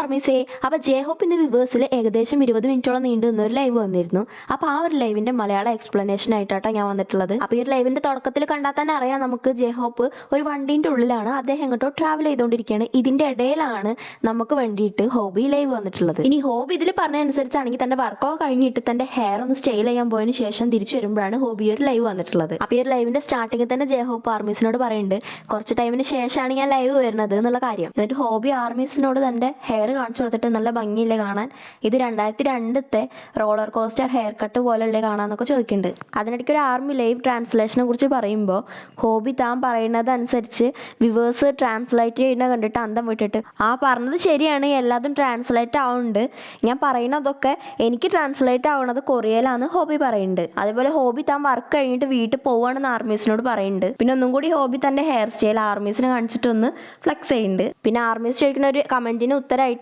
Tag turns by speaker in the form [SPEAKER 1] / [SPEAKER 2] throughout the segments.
[SPEAKER 1] ആർമീസേ അപ്പോൾ J hope ഇന്ന് വിവേഴ്സിൽ ഏകദേശം ഇരുപത് മിനിറ്റോളം നീണ്ടു നിന്ന ഒരു ലൈവ് വന്നിരുന്നു. അപ്പോൾ ആ ഒരു ലൈവിന്റെ മലയാള എക്സ്പ്ലനേഷൻ ആയിട്ടാണ് ഞാൻ വന്നിട്ടുള്ളത്. അപ്പോൾ ഈ ലൈവിന്റെ തുടക്കത്തിൽ കണ്ടാൽ തന്നെ അറിയാം നമുക്ക് ജേഹോപ്പ് ഒരു വണ്ടീന്റെ ഉള്ളിലാണ് അദ്ദേഹം എങ്ങോട്ടോ ട്രാവൽ ചെയ്തുകൊണ്ടിരിക്കുകയാണ്. ഇതിന്റെ ഇടയിലാണ് നമുക്ക് വേണ്ടിയിട്ട് ഹോബി ലൈവ് വന്നിട്ടുള്ളത്. ഇനി ഹോബി ഇതിൽ പറഞ്ഞതനുസരിച്ചാണെങ്കിൽ തന്റെ വർക്കോ കഴിഞ്ഞിട്ട് തന്റെ ഹെയർ ഒന്ന് സ്റ്റൈൽ ചെയ്യാൻ പോയതിനു ശേഷം തിരിച്ചു വരുമ്പോഴാണ് ഹോബി ഒരു ലൈവ് വന്നിട്ടുള്ളത്. അപ്പോൾ ഈ ഒരു ലൈവിന്റെ സ്റ്റാർട്ടിങ്ങിൽ തന്നെ ജേഹോപ്പ് ആർമീസിനോട് പറയുന്നുണ്ട്. കുറച്ച് ടൈമിന് ശേഷമാണ് ഞാൻ ലൈവ് വരുന്നത് എന്നുള്ള കാര്യം. എന്നിട്ട് ഹോബി ആർമീസിനോട് തന്റെ ഹെയർ കാണിച്ചു കൊടുത്തിട്ട് നല്ല ഭംഗിയില്ലേ കാണാൻ? ഇത് രണ്ടായിരത്തി രണ്ടത്തെ റോളർ കോസ്റ്റർ ഹെയർ കട്ട് പോലെയുള്ള കാണാന്നൊക്കെ ചോദിക്കുന്നുണ്ട് അതിനിടയ്ക്ക് ഒരു ആർമി ലൈവ് ട്രാൻസ്ലേഷനെ കുറിച്ച് പറയുമ്പോൾ ഹോബി താൻ പറയുന്നത് അനുസരിച്ച് വിവേഴ്സ് ട്രാൻസ്ലേറ്റ് ചെയ്യുന്ന കണ്ടിട്ട് അന്തം വിട്ടിട്ട് ആ പറഞ്ഞത് ശരിയാണ് എല്ലാതും ട്രാൻസ്ലേറ്റ് ആവുന്നുണ്ട്. ഞാൻ പറയുന്നതൊക്കെ എനിക്ക് ട്രാൻസ്ലേറ്റ് ആവുന്നത് കൊറിയയിലാണ് ഹോബി പറയുന്നുണ്ട്. അതേപോലെ ഹോബി താൻ വർക്ക് കഴിഞ്ഞിട്ട് വീട്ടിൽ പോവുകയാണെന്ന് ആർമീസിനോട് പറയുന്നുണ്ട്. പിന്നെ ഒന്നും കൂടി ഹോബി തന്റെ ഹെയർ സ്റ്റൈൽ ആർമീസിനെ കാണിച്ചിട്ടൊന്ന് ഫ്ലെക്സ് ചെയ്യുന്നുണ്ട്. പിന്നെ ആർമീസ് ചോദിക്കുന്ന ഒരു കമന്റിന് ഉത്തരമായിട്ട്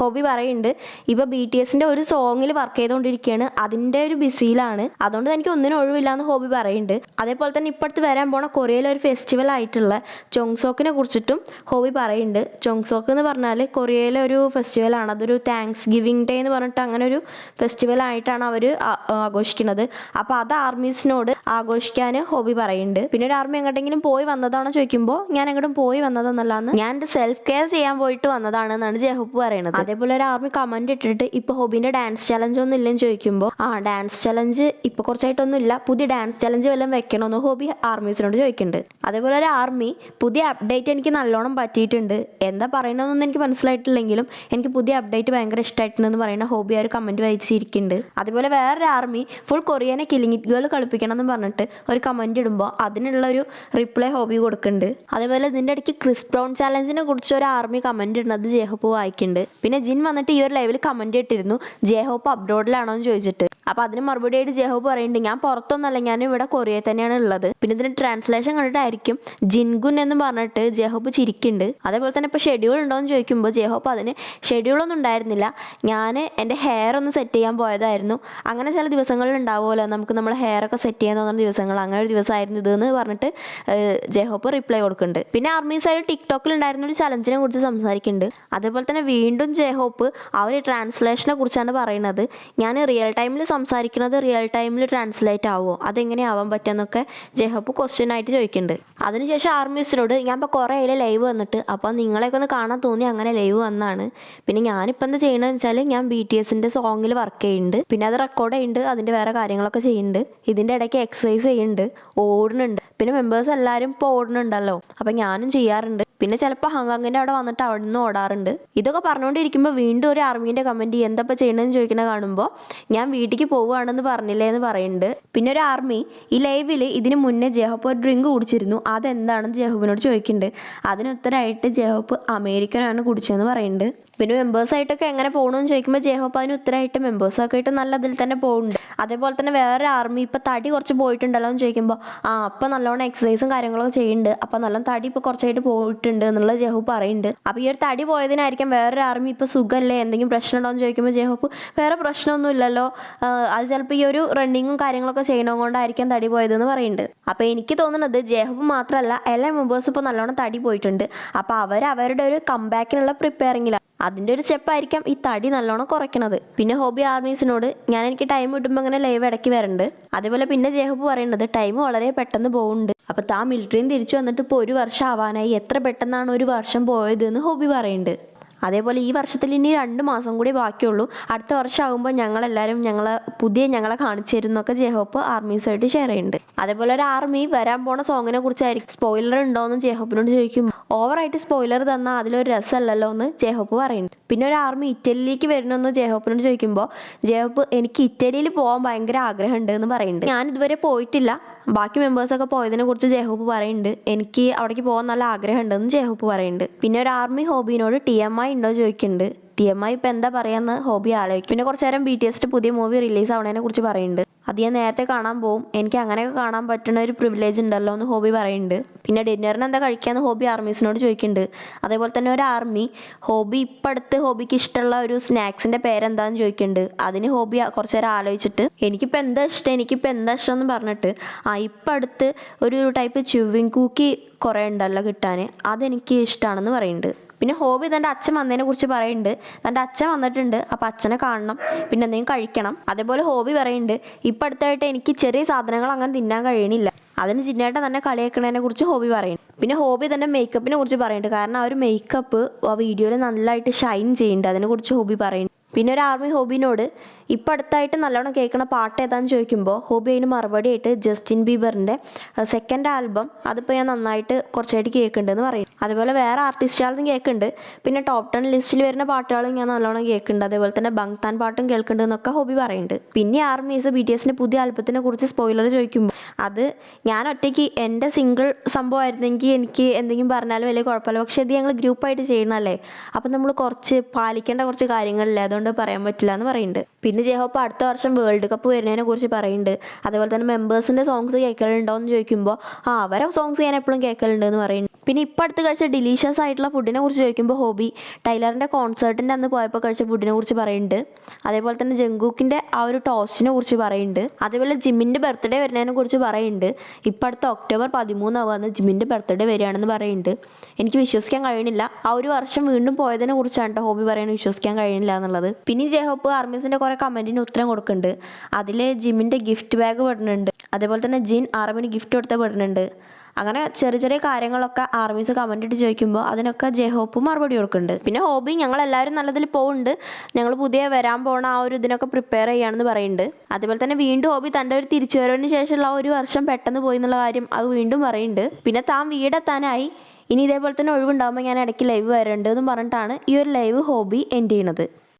[SPEAKER 1] ഹോബി പറയുന്നുണ്ട്. ഇപ്പൊ ബി ടി എസിന്റെ ഒരു സോങ്ങിൽ വർക്ക് ചെയ്തുകൊണ്ടിരിക്കുകയാണ് അതിന്റെ ഒരു ബിസിയിലാണ്. അതുകൊണ്ട് എനിക്ക് ഒന്നിനും ഒഴിവില്ല എന്ന് ഹോബി പറയുന്നുണ്ട്. അതേപോലെ തന്നെ ഇപ്പോഴത്തെ വരാൻ പോണ കൊറിയയിലെ ഒരു ഫെസ്റ്റിവൽ ആയിട്ടുള്ള ചോങ്സോക്കിനെ കുറിച്ചിട്ടും ഹോബി പറയുന്നുണ്ട്. ചോങ്സോക്ക് എന്ന് പറഞ്ഞാൽ കൊറിയയിലെ ഒരു ഫെസ്റ്റിവലാണ് അതൊരു താങ്ക്സ് ഗിവിങ് ഡേ എന്ന് പറഞ്ഞിട്ട് അങ്ങനെ ഒരു ഫെസ്റ്റിവൽ ആയിട്ടാണ് അവർ ആഘോഷിക്കുന്നത്. അപ്പോൾ അത് ആർമീസിനോട് ആഘോഷിക്കാൻ ഹോബി പറയുന്നുണ്ട്. പിന്നെ ഒരു ആർമി എങ്ങോട്ടെങ്കിലും പോയി വന്നതാണോ ചോദിക്കുമ്പോൾ ഞാൻ എങ്ങോട്ടും പോയി വന്നതെന്നല്ലാന്ന് ഞാൻ എന്റെ സെൽഫ് കെയർ ചെയ്യാൻ പോയിട്ട് വന്നതാണ് എന്നാണ് ജെഹൂപ്പ് പറയുന്നത് അതേപോലെ ഒരു ആർമി കമന്റ് ഇട്ടിട്ട് ഇപ്പൊ ഹോബിന്റെ ഡാൻസ് ചലഞ്ച് ഒന്നും ഇല്ലെന്ന് ചോദിക്കുമ്പോൾ ആ ഡാൻസ് ചലഞ്ച് ഇപ്പൊ കുറച്ചായിട്ടൊന്നും ഇല്ല പുതിയ ഡാൻസ് ചലഞ്ച് വല്ലതും വെക്കണമെന്ന് ഹോബി ആർമീസിനോട് ചോദിക്കുന്നുണ്ട് അതേപോലെ ഒരു ആർമി പുതിയ അപ്ഡേറ്റ് എനിക്ക് നല്ലോണം പറ്റിയിട്ടുണ്ട്. എന്താ പറയണമെന്നൊന്നും എനിക്ക് മനസ്സിലായിട്ടില്ലെങ്കിലും എനിക്ക് പുതിയ അപ്ഡേറ്റ് ഭയങ്കര ഇഷ്ടമായിട്ടുണ്ടെന്ന് പറയുന്ന ഹോബി ആ ഒരു കമന്റ് വായിച്ചിരിക്കുന്നുണ്ട് അതേപോലെ വേറൊരു ആർമി ഫുൾ കൊറിയനെ കിലിംഗ് ഗേൾ കളിപ്പിക്കണം എന്ന് പറഞ്ഞിട്ട് ഒരു കമന്റ് ഇടുമ്പോൾ അതിനുള്ള ഒരു റിപ്ലൈ ഹോബി കൊടുക്കുന്നുണ്ട് അതേപോലെ ഇതിന്റെ ഇടയ്ക്ക് ക്രിസ് ബ്രൗൺ ചാലഞ്ചിനെ കുറിച്ച് ഒരു ആർമി കമന്റ് ഇടുന്നത് ജേഹപ്പു വായിക്കുന്നുണ്ട് പിന്നെ ജിൻ വന്നിട്ട് ഈ ഒരു ലൈവിൽ കമന്റ് ഇട്ടിരുന്നു. ജേഹോപ്പ് അബ്രോഡിലാണോ എന്ന് ചോദിച്ചിട്ട്. അപ്പോൾ അതിന് മറുപടി ആയിട്ട് ജെഹു പറയുന്നുണ്ട് ഞാൻ പുറത്തൊന്നല്ല ഞാൻ ഇവിടെ കൊറിയയിൽ തന്നെയാണ് ഉള്ളത്. പിന്നെ ഇതിന് ട്രാൻസ്ലേഷൻ കണ്ടിട്ടായിരിക്കും ജിൻഗുൻ എന്ന് പറഞ്ഞിട്ട് ജെഹോബ് ചിരിക്കുന്നുണ്ട് അതേപോലെ തന്നെ ഇപ്പോൾ ഷെഡ്യൂൾ ഉണ്ടോ എന്ന് ചോദിക്കുമ്പോൾ ജെഹോബ് അതിന് ഷെഡ്യൂളൊന്നും ഉണ്ടായിരുന്നില്ല. ഞാൻ എന്റെ ഹെയർ ഒന്ന് സെറ്റ് ചെയ്യാൻ പോയതായിരുന്നു. അങ്ങനെ ചില ദിവസങ്ങളിൽ ഉണ്ടാവുമല്ലോ നമുക്ക് നമ്മൾ ഹെയർ ഒക്കെ സെറ്റ് ചെയ്യാൻ തോന്നുന്ന ദിവസങ്ങൾ. അങ്ങനെ ഒരു ദിവസമായിരുന്നു ഇതെന്ന് പറഞ്ഞിട്ട് ജെഹോബ് റിപ്ലൈ കൊടുക്കുന്നുണ്ട് പിന്നെ ആർമി സൈഡ് ടിക്ടോക്കിൽ ഉണ്ടായിരുന്ന ഒരു ചലഞ്ചിനെ കുറിച്ച് സംസാരിക്കുന്നുണ്ട് അതേപോലെ തന്നെ വീണ്ടും ജെഹോപ്പ് ആ ഒരു ട്രാൻസ്ലേഷനെ കുറിച്ചാണ് പറയുന്നത് ഞാൻ റിയൽ ടൈമിൽ സംസാരിക്കുന്നത് റിയൽ ടൈമിൽ ട്രാൻസ്ലേറ്റ് ആവുമോ അതെങ്ങനെ ആവാൻ പറ്റുമെന്നൊക്കെ ജെഹബ് ക്വസ്റ്റ്യൻ ആയിട്ട് ചോദിക്കുന്നുണ്ട്. അതിനുശേഷം ആർമീസിനോട് ഞാൻ ഇപ്പോൾ കുറേ അതിൽ ലൈവ് വന്നിട്ട് അപ്പോൾ നിങ്ങളെയൊക്കെ ഒന്ന് കാണാൻ തോന്നി അങ്ങനെ ലൈവ് വന്നാണ്. പിന്നെ ഞാനിപ്പോൾ എന്താ ചെയ്യണമെന്ന് വെച്ചാൽ ഞാൻ ബി ടി എസിന്റെ സോങ്ങിൽ വർക്ക് ചെയ്യുന്നുണ്ട്. പിന്നെ അത് റെക്കോർഡ് ചെയ്യുന്നുണ്ട് അതിന്റെ വേറെ കാര്യങ്ങളൊക്കെ ചെയ്യുന്നുണ്ട്. ഇതിന്റെ ഇടയ്ക്ക് എക്സസൈസ് ചെയ്യുന്നുണ്ട് ഓടുന്നുണ്ട്. പിന്നെ മെമ്പേഴ്സ് എല്ലാവരും ഇപ്പോൾ ഓടുന്നുണ്ടല്ലോ. അപ്പോൾ ഞാനും ചെയ്യാറുണ്ട്. പിന്നെ ചിലപ്പോൾ ഹങ്കാങ്ങിന്റെ അവിടെ വന്നിട്ട് അവിടെ നിന്ന് ഓടാറുണ്ട്. ഇതൊക്കെ പറഞ്ഞുകൊണ്ടിരിക്കുമ്പോൾ വീണ്ടും ഒരു ആർമീന്റെ കമന്റ് എന്തപ്പോൾ ചെയ്യണമെന്ന് ചോദിക്കണ കാണുമ്പോൾ ഞാൻ വീട്ടിലേക്ക് പോവുകയാണെന്ന് പറഞ്ഞില്ലേ എന്ന് പറയുന്നുണ്ട്. പിന്നെ ഒരു ആർമി ഈ ലൈവിൽ ഇതിന് മുന്നേ ജെഹോപ്പ് ഒരു ഡ്രിങ്ക് കുടിച്ചിരുന്നു. അതെന്താണെന്ന് ജെഹോബിനോട് ചോദിക്കുന്നുണ്ട്. അതിന് ഉത്തരമായിട്ട് ജെഹോപ്പ് അമേരിക്കനാണ് കുടിച്ചതെന്ന് പറയുന്നുണ്ട്. പിന്നെ മെമ്പേഴ്സായിട്ടൊക്കെ എങ്ങനെ പോകണമെന്ന് ചോദിക്കുമ്പോൾ ജേഹോപ്പാവിന് ഉത്തരമായിട്ട് മെമ്പേഴ്സൊക്കെ ആയിട്ട് നല്ല അതിൽ തന്നെ പോകുന്നുണ്ട് അതേപോലെ തന്നെ വേറെ ആർമി ഇപ്പോൾ തടി കുറച്ച് പോയിട്ടുണ്ടല്ലോ എന്ന് ചോദിക്കുമ്പോൾ ആ അപ്പം നല്ലോണം എക്സസൈസും കാര്യങ്ങളൊക്കെ ചെയ്യുന്നുണ്ട്. അപ്പം നല്ലോണം തടി ഇപ്പോൾ കുറച്ചായിട്ട് പോയിട്ടുണ്ട് എന്നുള്ള ജെഹോപ്പ് പറയുന്നുണ്ട്. അപ്പോൾ ഈ ഒരു തടി പോയതിനായിരിക്കും വേറൊരു ആർമി ഇപ്പോൾ സുഖമല്ലേ എന്തെങ്കിലും പ്രശ്നമുണ്ടോ എന്ന് ചോദിക്കുമ്പോൾ ജേഹോപ്പ് വേറെ പ്രശ്നമൊന്നും ഇല്ലല്ലോ. അത് ചിലപ്പോൾ ഈ ഒരു റണ്ണിങ്ങും കാര്യങ്ങളൊക്കെ ചെയ്യണത് കൊണ്ടായിരിക്കും തടി പോയതെന്ന് പറയുന്നുണ്ട്. അപ്പോൾ എനിക്ക് തോന്നുന്നത് ജെഹോപ്പ് മാത്രമല്ല എല്ലാ മെമ്പേഴ്സും ഇപ്പോൾ നല്ലോണം തടി പോയിട്ടുണ്ട്. അപ്പോൾ അവർ അവരുടെ ഒരു കംബാക്കിനുള്ള പ്രിപ്പയറിങ്ങിലാണ് അതിന്റെ ഒരു സ്റ്റെപ്പായിരിക്കാം ഈ തടി നല്ലോണം കുറയ്ക്കണത്. പിന്നെ ഹോബി ആർമീസിനോട് ഞാൻ എനിക്ക് ടൈം കിട്ടുമ്പോൾ അങ്ങനെ ലൈവ് ഇടയ്ക്ക് വരണ്ട്. അതേപോലെ പിന്നെ ജേഹബ് പറയുന്നത് ടൈം വളരെ പെട്ടെന്ന് പോകുന്നുണ്ട് അപ്പോൾ താ മിലിറ്ററിയിൽ നിന്ന് തിരിച്ചു വന്നിട്ട് ഇപ്പോൾ ഒരു വർഷം ആവാനായി എത്ര പെട്ടെന്നാണ് ഒരു വർഷം പോയത്? എന്ന് ഹോബി പറയുന്നുണ്ട് അതേപോലെ ഈ വർഷത്തിൽ ഇനി രണ്ട് മാസം കൂടി ബാക്കിയുള്ളൂ. അടുത്ത വർഷം ആകുമ്പോൾ ഞങ്ങളെല്ലാവരും ഞങ്ങളെ പുതിയ ഞങ്ങളെ കാണിച്ചു തരുന്നൊക്കെ ജെഹോപ്പ് ആർമീസായിട്ട് ഷെയർ ചെയ്യുന്നുണ്ട്. അതേപോലെ ഒരു ആർമി വരാൻ പോണ സോങ്ങിനെ കുറിച്ചായിരിക്കും. സ്പോയിലർ ഉണ്ടോ എന്ന് ജെഹോപ്പിനോട് ചോദിക്കും. ഓവറായിട്ട് സ്പോയിലർ തന്നാൽ അതിലൊരു രസമല്ലല്ലോ എന്ന് ജെഹോപ്പ് പറയുന്നുണ്ട്. പിന്നെ ഒരു ആർമി ഇറ്റലിയിലേക്ക് വരണമെന്ന് ജെഹോപ്പിനോട് ചോദിക്കുമ്പോൾ ജെഹോപ്പ് എനിക്ക് ഇറ്റലിയിൽ പോകാൻ ഭയങ്കര ആഗ്രഹമുണ്ട് എന്ന് പറയുന്നുണ്ട്. ഞാൻ ഇതുവരെ പോയിട്ടില്ല. ബാക്കി മെമ്പേഴ്സൊക്കെ പോയതിനെ കുറിച്ച് ജയഹൂപ്പ് പറയുന്നുണ്ട്. എനിക്ക് അവിടേക്ക് പോകാൻ നല്ല ആഗ്രഹമുണ്ടെന്ന് ജയഹൂപ്പ് പറയുന്നുണ്ട്. പിന്നെ ഒരു ആർമി ഹോബിനോട് ടി എം ഐ ഉണ്ടോ ചോദിക്കുന്നുണ്ട്. ടി എം ഐ ഇപ്പം എന്താ പറയാന്ന് ഹോബി ആലോചിക്കും. പിന്നെ കുറച്ച് നേരം ബി ടി എസിന്റെ പുതിയ മൂവി റിലീസ് ആവണതിനെ കുറിച്ച് പറയുന്നുണ്ട്. അത് ഞാൻ നേരത്തെ കാണാൻ പോകും എനിക്ക് അങ്ങനെയൊക്കെ കാണാൻ പറ്റുന്ന ഒരു പ്രിവിലേജ് ഉണ്ടല്ലോ എന്ന് ഹോബി പറയുന്നുണ്ട്. പിന്നെ ഡിന്നറിന് എന്താ കഴിക്കാന്ന് ഹോബി ആർമീസിനോട് ചോദിക്കുന്നുണ്ട്. അതേപോലെ തന്നെ ഒരു ആർമി. ഹോബി ഇപ്പം അടുത്ത് ഹോബിക്ക് ഇഷ്ടമുള്ള ഒരു സ്നാക്സിന്റെ പേരെന്താന്ന് ചോദിക്കുന്നുണ്ട്. അതിന് ഹോബി കുറച്ച് നേരം ആലോചിച്ചിട്ട് എനിക്കിപ്പോൾ എന്താ ഇഷ്ടം? എനിക്കിപ്പോൾ എന്താ ഇഷ്ടം എന്ന് പറഞ്ഞിട്ട് ആ ഇപ്പം അടുത്ത് ഒരു ടൈപ്പ് ചുവിങ് കൂക്കി കുറേ ഉണ്ടല്ലോ കിട്ടാൻ അതെനിക്ക് ഇഷ്ടമാണെന്ന് പറയുന്നുണ്ട്. പിന്നെ ഹോബി തന്റെ അച്ഛൻ വന്നതിനെ കുറിച്ച് പറയുന്നുണ്ട്. തന്റെ അച്ഛൻ വന്നിട്ടുണ്ട്. അപ്പോൾ അച്ഛനെ കാണണം. പിന്നെ എന്തെങ്കിലും കഴിക്കണം. അതേപോലെ ഹോബി പറയുന്നുണ്ട്. ഇപ്പം അടുത്തായിട്ട് എനിക്ക് ചെറിയ സാധനങ്ങൾ അങ്ങനെ തിന്നാൻ കഴിയണില്ല. അതിന് ജിന്നേട്ടൻ തന്നെ കളിയാക്കണതിനെ കുറിച്ച് ഹോബി പറയുന്നു. പിന്നെ ഹോബി തന്നെ മേക്കപ്പിനെ കുറിച്ച് പറയുന്നുണ്ട്. കാരണം ആ ഒരു മേക്കപ്പ് ആ വീഡിയോയിൽ നല്ലതായിട്ട് ഷൈൻ ചെയ്യുന്നുണ്ട്. അതിനെക്കുറിച്ച് ഹോബി പറയുന്നുണ്ട് പിന്നെ ഒരു ആർമി ഹോബിനോട് ഇപ്പം അടുത്തായിട്ട് നല്ലോണം കേൾക്കുന്ന പാട്ട് ഏതാന്ന് ചോദിക്കുമ്പോൾ ഹോബി അതിന് മറുപടി ആയിട്ട് ജസ്റ്റിൻ ബീബറിന്റെ സെക്കൻഡ് ആൽബം അതിപ്പോൾ ഞാൻ നന്നായിട്ട് കുറച്ചായിട്ട് കേൾക്കുന്നുണ്ടെന്ന് പറയും. അതുപോലെ വേറെ ആർട്ടിസ്റ്റുകളും കേൾക്കുന്നുണ്ട് പിന്നെ ടോപ്പ് ടെൻ ലിസ്റ്റിൽ വരുന്ന പാട്ടുകളും ഞാൻ നല്ലോണം കേൾക്കുന്നുണ്ട് അതേപോലെ തന്നെ ബങ്താൻ പാട്ടും കേൾക്കുന്നുണ്ട് എന്നൊക്കെ ഹോബി പറയുന്നുണ്ട് പിന്നെ ആർമീസ് ബി ടി എസിന്റെ പുതിയ ആൽബത്തിനെ കുറിച്ച് സ്പോയിലർ ചോദിക്കുമ്പോൾ അത് ഞാൻ ഒറ്റയ്ക്ക് എന്റെ സിംഗിൾ സംഭവമായിരുന്നെങ്കിൽ എനിക്ക് എന്തെങ്കിലും പറഞ്ഞാലും വലിയ കുഴപ്പമില്ല. പക്ഷേ ഇത് ഞങ്ങൾ ഗ്രൂപ്പായിട്ട് ചെയ്യണമല്ലേ അപ്പം നമ്മൾ കുറച്ച് പാലിക്കേണ്ട കുറച്ച് കാര്യങ്ങളില്ലേ? അതുകൊണ്ട് പറയാൻ പറ്റില്ല എന്ന് പറയുന്നുണ്ട്. പിന്നെ ജെഹോപ്പ് അടുത്ത വർഷം വേൾഡ് കപ്പ് വരുന്നതിനെ കുറിച്ച് പറയുന്നുണ്ട്. അതേപോലെ തന്നെ മെമ്പേഴ്സിന്റെ സോങ്സ് കേൾക്കലുണ്ടോ എന്ന് ചോദിക്കുമ്പോൾ ആ അവരെ സോങ്സ് ഞാൻ എപ്പോഴും കേൾക്കലുണ്ട് എന്ന് പറയുന്നുണ്ട്. പിന്നെ ഇപ്പം അടുത്ത് കഴിച്ച ഡിലീഷ്യസ് ആയിട്ടുള്ള ഫുഡിനെ കുറിച്ച് ചോദിക്കുമ്പോൾ ഹോബി ടൈലറിന്റെ കോൺസേർട്ടിന്റെ അന്ന് പോയപ്പോൾ കഴിച്ച ഫുഡിനെ കുറിച്ച് പറയുന്നുണ്ട്. അതേപോലെ തന്നെ ജങ്കൂക്കിന്റെ ആ ഒരു ടോസ്റ്റിനെ കുറിച്ച് പറയുന്നുണ്ട്. അതേപോലെ ജിമ്മിന്റെ ബർത്ത്ഡേ വരുന്നതിനെ കുറിച്ച് പറയുന്നുണ്ട്. ഇപ്പം അടുത്ത ഒക്ടോബർ പതിമൂന്നാവുകയെന്ന് ജിമ്മിന്റെ ബർത്ത്ഡേ വരികയാണെന്ന് പറയുന്നുണ്ട്. എനിക്ക് വിശ്വസിക്കാൻ കഴിയുന്നില്ല. ആ ഒരു വർഷം വീണ്ടും പോയതിനെ കുറിച്ചാണ് കേട്ടോ ഹോബി പറയാൻ വിശ്വസിക്കാൻ കഴിയുന്നില്ല എന്നുള്ളത്. പിന്നെ ജെഹോപ്പ് ജയഹോപ്പ് കുറെ കമന്റിന് ഉത്തരം കൊടുക്കുന്നുണ്ട്. അതിൽ ജിമ്മിന്റെ ഗിഫ്റ്റ് ബാഗ് പെടുന്നുണ്ട്. അതേപോലെ തന്നെ ജിൻ ആർമിന് ഗിഫ്റ്റ് കൊടുത്ത പെടുന്നുണ്ട്. അങ്ങനെ ചെറിയ ചെറിയ കാര്യങ്ങളൊക്കെ ആർമീസ് കമന്റ് ഇട്ട് ചോദിക്കുമ്പോൾ അതിനൊക്കെ ജയഹോപ്പ് മറുപടി കൊടുക്കുന്നുണ്ട്. പിന്നെ ഹോബി ഞങ്ങൾ എല്ലാവരും നല്ലതിൽ പോകുന്നുണ്ട് ഞങ്ങൾ പുതിയ വരാൻ പോണ ആ ഒരു ഇതിനൊക്കെ പ്രിപ്പയർ ചെയ്യാണെന്ന് പറയുന്നുണ്ട്. അതേപോലെ തന്നെ വീണ്ടും ഹോബി തന്റെ ഒരു തിരിച്ചുവരവിന് ശേഷമുള്ള ഒരു വർഷം പെട്ടെന്ന് പോയി എന്നുള്ള കാര്യം അത് വീണ്ടും പറയുന്നുണ്ട്. പിന്നെ താൻ വീടെത്താനായി. ഇനി ഇതേപോലെ തന്നെ ഒഴിവുണ്ടാകുമ്പോൾ ഞാൻ ഇടയ്ക്ക് ലൈവ് വരേണ്ടതെന്ന് പറഞ്ഞിട്ടാണ് ഈ ഒരു ലൈവ് ഹോബി എൻഡ് ചെയ്യണത്